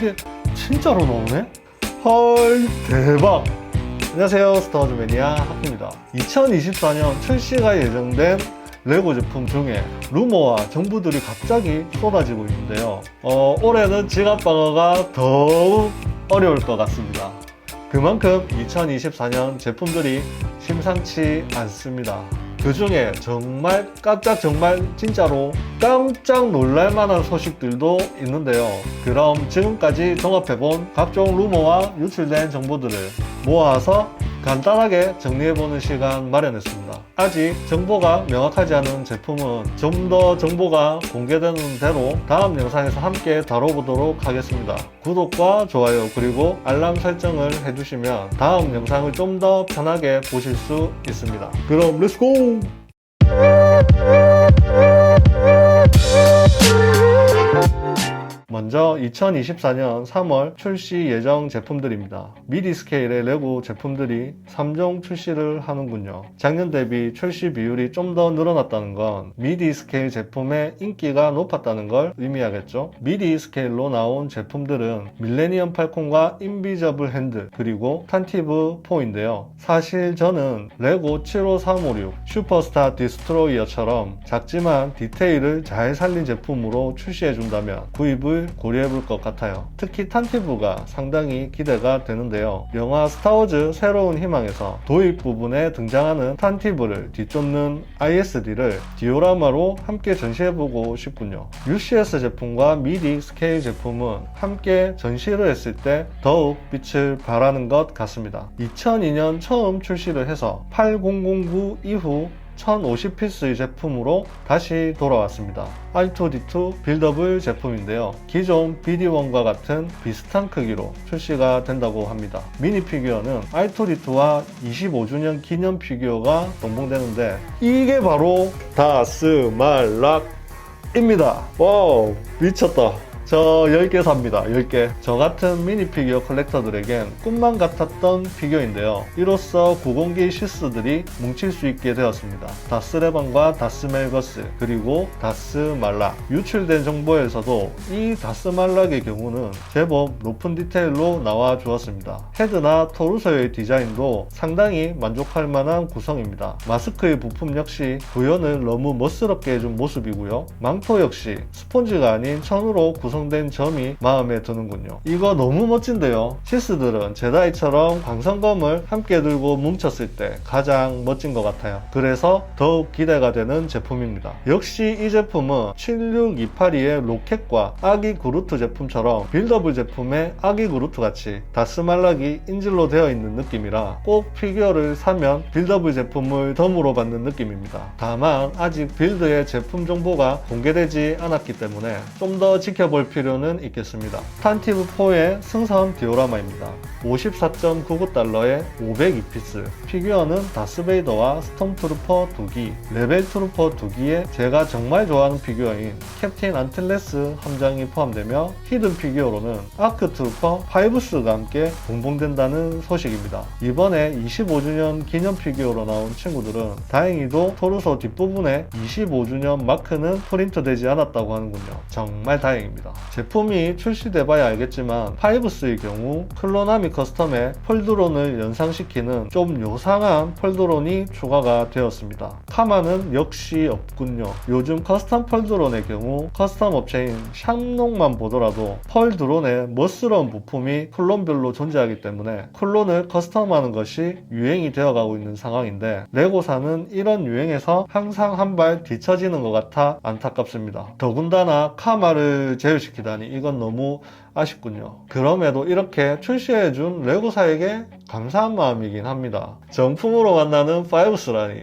이게 진짜로 나오네? 헐 대박 안녕하세요 스타워즈 매니아 학입니다 2024년 출시가 예정된 레고 제품 중에 루머와 정보들이 갑자기 쏟아지고 있는데요 어, 올해는 지갑 방어가 더욱 어려울 것 같습니다 그만큼 2024년 제품들이 심상치 않습니다. 그 중에 정말 깜짝 정말 진짜로 깜짝 놀랄 만한 소식들도 있는데요. 그럼 지금까지 종합해본 각종 루머와 유출된 정보들을 모아서 간단하게 정리해보는 시간 마련했습니다. 아직 정보가 명확하지 않은 제품은 좀 더 정보가 공개되는 대로 다음 영상에서 함께 다뤄보도록 하겠습니다. 구독과 좋아요 그리고 알람 설정을 해주시면 다음 영상을 좀 더 편하게 보실 수 있습니다. 그럼 렛츠고! 먼저 2024년 3월 출시 예정 제품들입니다. 미디 스케일의 레고 제품들이 3종 출시를 하는군요. 작년 대비 출시 비율이 좀 더 늘어났다는 건 미디 스케일 제품의 인기가 높았다는 걸 의미하겠죠. 미디 스케일로 나온 제품들은 밀레니엄 팔콘과 인비저블 핸드 그리고 탄티브 4인데요. 사실 저는 레고 75356 슈퍼스타 디스트로이어처럼 작지만 디테일을 잘 살린 제품으로 출시해준다면 구입을 고려해 볼 것 같아요. 특히 탄티브가 상당히 기대가 되는데요. 영화 스타워즈 새로운 희망에서 도입 부분에 등장하는 탄티브를 뒤쫓는 ISD를 디오라마로 함께 전시해 보고 싶군요. UCS 제품과 미디 스케일 제품은 함께 전시를 했을 때 더욱 빛을 발하는 것 같습니다. 2002년 처음 출시를 해서 8009 이후 1050피스의 제품으로 다시 돌아왔습니다. i2D2 빌더블 제품인데요. 기존 BD1과 같은 비슷한 크기로 출시가 된다고 합니다. 미니 피규어는 i2D2와 25주년 기념 피규어가 동봉되는데 이게 바로 다스말락입니다. 와우 미쳤다. 저 10개 삽니다. 10개. 저 같은 미니 피규어 컬렉터들에겐 꿈만 같았던 피규어인데요. 이로써 9공기 시스들이 뭉칠 수 있게 되었습니다. 다스레반과 다스멜거스, 그리고 다스말락. 유출된 정보에서도 이 다스말락의 경우는 제법 높은 디테일로 나와 주었습니다. 헤드나 토르소의 디자인도 상당히 만족할 만한 구성입니다. 마스크의 부품 역시 구현을 너무 멋스럽게 해준 모습이고요. 망토 역시 스폰지가 아닌 천으로 구성 된 점이 마음에 드는군요. 이거 너무 멋진데요. 시스들은 제다이처럼 광선검을 함께 들고 뭉쳤을 때 가장 멋진 것 같아요. 그래서 더욱 기대가 되는 제품입니다. 역시 이 제품은 76282의 로켓과 아기 그루트 제품처럼 빌더블 제품의 아기 그루트 같이 다스말락이 인질로 되어 있는 느낌이라 꼭 피규어를 사면 빌더블 제품을 덤으로 받는 느낌입니다. 다만 아직 빌드의 제품 정보가 공개되지 않았기 때문에 좀 더 지켜볼 필요는 있겠습니다. 탄티브4의 승선 디오라마입니다. 54.99달러에 502피스. 피규어는 다스베이더와 스톰트루퍼 2기, 레벨 트루퍼 2기에 제가 정말 좋아하는 피규어인 캡틴 안틀레스 함장이 포함되며 히든 피규어로는 아크 트루퍼 파이브스가 함께 공봉된다는 소식입니다. 이번에 25주년 기념 피규어로 나온 친구들은 다행히도 토르소 뒷부분에 25주년 마크는 프린트되지 않았다고 하는군요. 정말 다행입니다. 제품이 출시돼봐야 알겠지만 파이브스의 경우 클로나미 커스텀에 펄드론을 연상시키는 좀 요상한 펄드론이 추가가 되었습니다. 카마는 역시 없군요. 요즘 커스텀 펄드론의 경우 커스텀 업체인 샹농만 보더라도 펄드론의 멋스러운 부품이 클론별로 존재하기 때문에 클론을 커스텀하는 것이 유행이 되어가고 있는 상황인데 레고사는 이런 유행에서 항상 한 발 뒤처지는 것 같아 안타깝습니다. 더군다나 카마를 제 외시키다니 이건 너무 아쉽군요. 그럼에도 이렇게 출시해준 레고사에게 감사한 마음이긴 합니다. 정품으로 만나는 파이브스라니.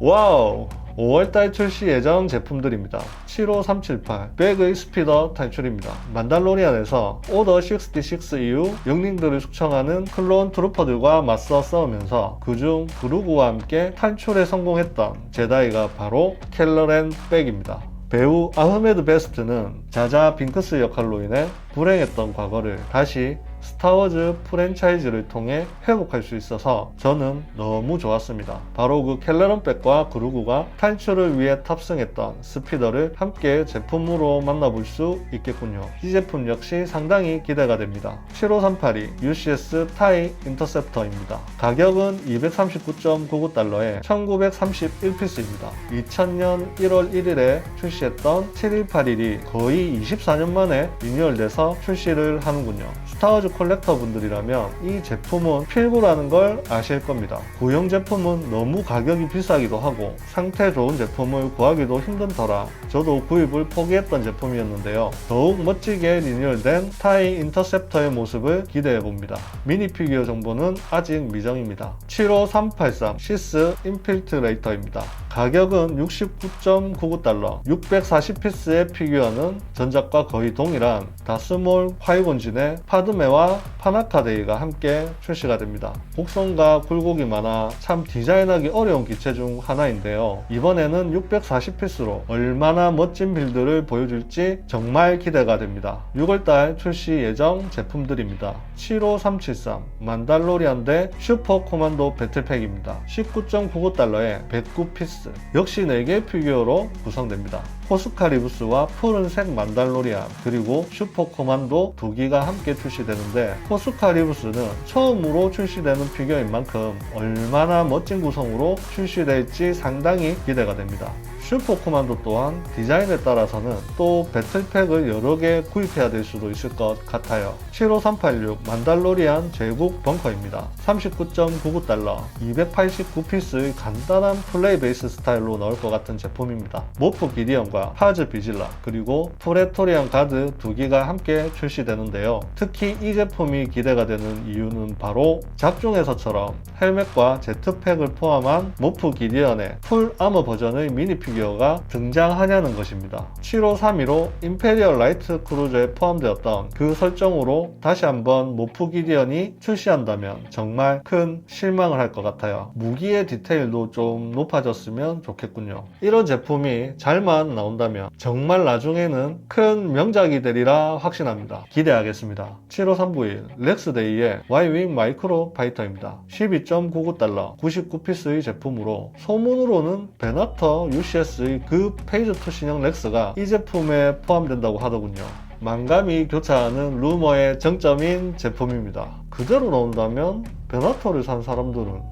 와우! 5월달 출시 예정 제품들입니다. 75378 백의 스피더 탈출입니다. 만달로리안에서 오더 66 이후 영웅들을 숙청하는 클론 트루퍼들과 맞서 싸우면서 그중 그루그와 함께 탈출에 성공했던 제다이가 바로 켈러렌 백입니다. 배우 아흐메드 베스트는 자자 빙크스 역할로 인해 불행했던 과거를 다시 스타워즈 프랜차이즈를 통해 회복할 수 있어서 저는 너무 좋았습니다. 바로 그 켈레런백과 그루구가 탈출을 위해 탑승했던 스피더를 함께 제품으로 만나볼 수 있겠군요. 이 제품 역시 상당히 기대가 됩니다. 75382 UCS 타이 인터셉터입니다. 가격은 239.99달러에 1931피스입니다. 2000년 1월 1일에 출시했던 7181이 거의 24년 만에 리뉴얼돼서 출시를 하는군요. 스타워즈 컬렉터 분들이라면 이 제품은 필구라는 걸 아실 겁니다. 구형 제품은 너무 가격이 비싸기도 하고 상태 좋은 제품을 구하기도 힘든 터라 저도 구입을 포기했던 제품이었는데요. 더욱 멋지게 리뉴얼된 타이 인터셉터의 모습을 기대해 봅니다. 미니 피규어 정보는 아직 미정입니다. 75383 시스 인필트레이터입니다. 가격은 69.99달러, 640피스의 피규어는 전작과 거의 동일한 다스몰 화이곤진의 파드메와 파나카데이가 함께 출시가 됩니다. 곡선과 굴곡이 많아 참 디자인하기 어려운 기체 중 하나인데요. 이번에는 640피스로 얼마나 멋진 빌드를 보여줄지 정말 기대가 됩니다. 6월달 출시 예정 제품들입니다. 75373 만달로리안 대 슈퍼 코만도 배틀팩입니다. 19.99달러에 109피스 역시 4개 피규어로 구성됩니다. 포스카리부스와 푸른색 만달로리안 그리고 슈퍼 코만도 두 기가 함께 출시되는데 포스카리부스는 처음으로 출시되는 피규어인 만큼 얼마나 멋진 구성으로 출시될지 상당히 기대가 됩니다. 슈퍼 코만도 또한 디자인에 따라서는 또 배틀팩을 여러 개 구입해야 될 수도 있을 것 같아요. 75386 만달로리안 제국 벙커입니다. 39.99달러, 289피스의 간단한 플레이 베이스 스타일로 나올 것 같은 제품입니다. 모프 기디언과 파즈 비질라, 그리고 프레토리안 가드 두 개가 함께 출시되는데요. 특히 이 제품이 기대가 되는 이유는 바로 작중에서처럼 헬멧과 제트팩을 포함한 모프 기디언의 풀 아머 버전의 미니 피규어가 등장하냐는 것입니다. 7532로 임페리얼 라이트 크루저에 포함되었던 그 설정으로 다시 한번 모프 기디언이 출시한다면 정말 큰 실망을 할 것 같아요. 무기의 디테일도 좀 높아졌으면 좋겠군요. 이런 제품이 잘만 나온다면 정말 나중에는 큰 명작이 되리라 확신합니다. 기대하겠습니다. 75391 렉스데이의 Y윙 마이크로 파이터입니다. 12.99달러 99피스의 제품으로 소문으로는 베나터 UCS 의 그 페이즈2 신형 렉스가 이 제품에 포함된다고 하더군요. 만감이 교차하는 루머의 정점인 제품입니다. 그대로 나온다면 베나터를 산 사람들은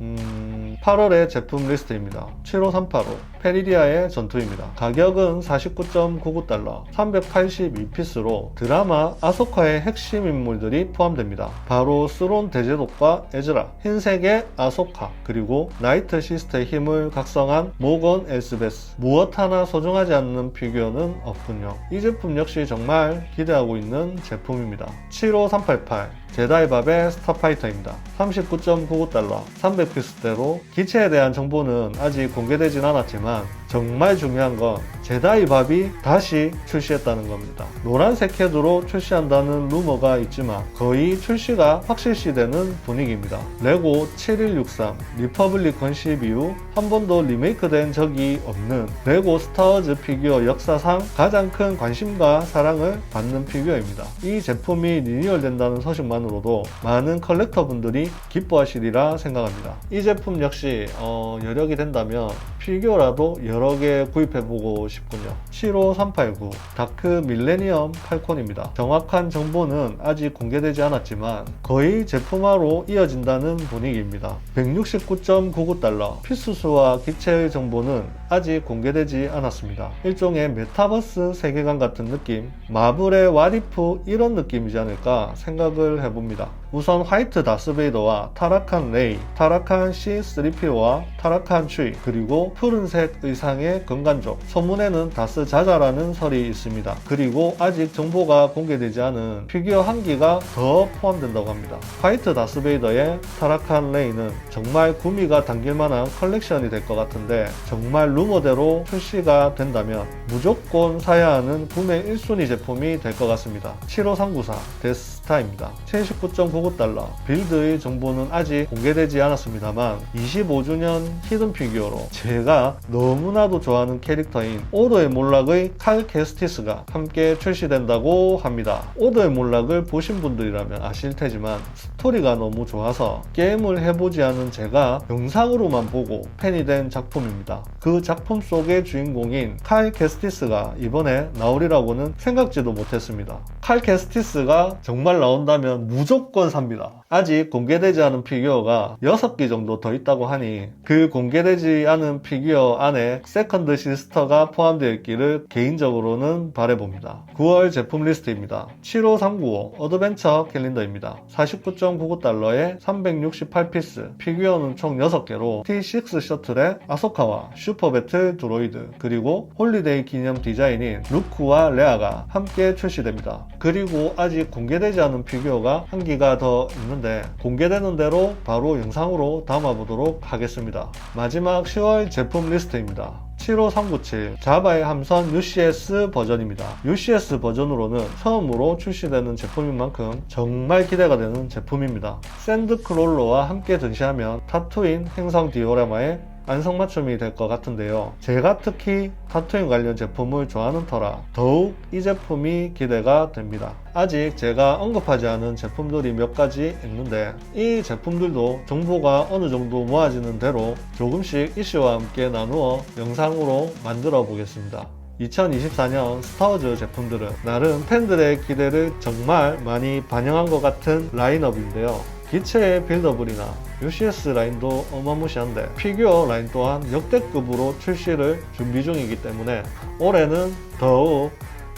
음, 8월의 제품 리스트입니다. 75385 페리리아의 전투입니다. 가격은 49.99달러, 382피스로 드라마 아소카의 핵심 인물들이 포함됩니다. 바로 스론 대제독과 에즈라, 흰색의 아소카, 그리고 나이트 시스터의 힘을 각성한 모건 엘스베스. 무엇 하나 소중하지 않는 피규어는 없군요. 이 제품 역시 정말 기대하고 있는 제품입니다. 75388 제다이밥의 스타파이터입니다. 39.99달러, 300피스대로 기체에 대한 정보는 아직 공개되진 않았지만 정말 중요한 건 제다이 밥이 다시 출시했다는 겁니다. 노란색 헤드로 출시한다는 루머가 있지만 거의 출시가 확실시 되는 분위기입니다. 레고 7163 리퍼블릭 건십 이후 한 번도 리메이크된 적이 없는 레고 스타워즈 피규어 역사상 가장 큰 관심과 사랑을 받는 피규어입니다. 이 제품이 리뉴얼된다는 소식만으로도 많은 컬렉터 분들이 기뻐하시리라 생각합니다. 이 제품 역시 어, 여력이 된다면 피규어라도 여러 개 구입해보고 싶군요. 75389 다크 밀레니엄 팔콘입니다. 정확한 정보는 아직 공개되지 않았지만 거의 제품화로 이어진다는 분위기입니다. 169.99달러 피스수와 기체의 정보는 아직 공개되지 않았습니다. 일종의 메타버스 세계관 같은 느낌, 마블의 와리프 이런 느낌이지 않을까 생각을 해봅니다. 우선 화이트 다스베이더와 타락한 레이, 타락한 C3PO와 타락한 추이, 그리고 푸른색 의 상의 건간족, 소문에는 다스 자자라는 설이 있습니다. 그리고 아직 정보가 공개되지 않은 피규어 한 기가 더 포함된다고 합니다. 화이트 다스베이더의 타락한 레이는 정말 구미가 당길 만한 컬렉션이 될 것 같은데 정말 루머대로 출시가 된다면 무조건 사야 하는 구매 1순위 제품이 될 것 같습니다. 75394 데스 타입니다. 79.99달러 빌드의 정보는 아직 공개되지 않았습니다만 25주년 히든 피규어로 제가 너무나 너무나도 좋아하는 캐릭터인 오더의 몰락의 칼 캐스티스가 함께 출시된다고 합니다. 오더의 몰락을 보신 분들이라면 아실 테지만 스토리가 너무 좋아서 게임을 해보지 않은 제가 영상으로만 보고 팬이 된 작품입니다. 그 작품 속의 주인공인 칼 캐스티스가 이번에 나오리라고는 생각지도 못했습니다. 칼 캐스티스가 정말 나온다면 무조건 삽니다. 아직 공개되지 않은 피규어가 6개 정도 더 있다고 하니 그 공개되지 않은 피규어 안에 세컨드 시스터가 포함되어 있기를 개인적으로는 바래봅니다. 9월 제품 리스트입니다. 75395 어드벤처 캘린더입니다. 49.99달러에 368피스 피규어는 총 6개로 T6 셔틀의 아소카와 슈퍼배틀 드로이드 그리고 홀리데이 기념 디자인인 루크와 레아가 함께 출시됩니다. 그리고 아직 공개되지 않은 피규어가 한 기가 더 있는 데 공개되는 대로 바로 영상으로 담아보도록 하겠습니다. 마지막 10월 제품 리스트입니다. 75397 자바의 함선 UCS 버전입니다. UCS 버전으로는 처음으로 출시되는 제품인 만큼 정말 기대가 되는 제품입니다. 샌드크롤러와 함께 전시하면 타투인 행성 디오라마의 안성맞춤이 될 것 같은데요. 제가 특히 타투인 관련 제품을 좋아하는 터라 더욱 이 제품이 기대가 됩니다. 아직 제가 언급하지 않은 제품들이 몇 가지 있는데 이 제품들도 정보가 어느 정도 모아지는 대로 조금씩 이슈와 함께 나누어 영상으로 만들어 보겠습니다. 2024년 스타워즈 제품들은 나름 팬들의 기대를 정말 많이 반영한 것 같은 라인업인데요. 기체의 빌더블이나 UCS 라인도 어마무시한데 피규어 라인 또한 역대급으로 출시를 준비 중이기 때문에 올해는 더욱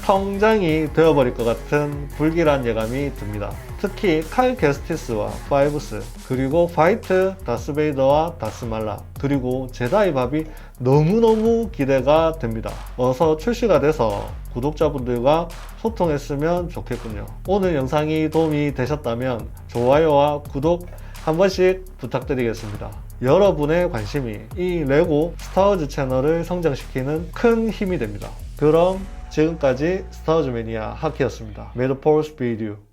통장이 되어버릴 것 같은 불길한 예감이 듭니다. 특히 칼 게스티스와 파이브스 그리고 파이트 다스베이더와 다스말라 그리고 제다이 밥이 너무너무 기대가 됩니다. 어서 출시가 돼서 구독자분들과 소통했으면 좋겠군요. 오늘 영상이 도움이 되셨다면 좋아요와 구독 한 번씩 부탁드리겠습니다. 여러분의 관심이 이 레고 스타워즈 채널을 성장시키는 큰 힘이 됩니다. 그럼 지금까지 스타워즈 매니아 하키였습니다. May the force be.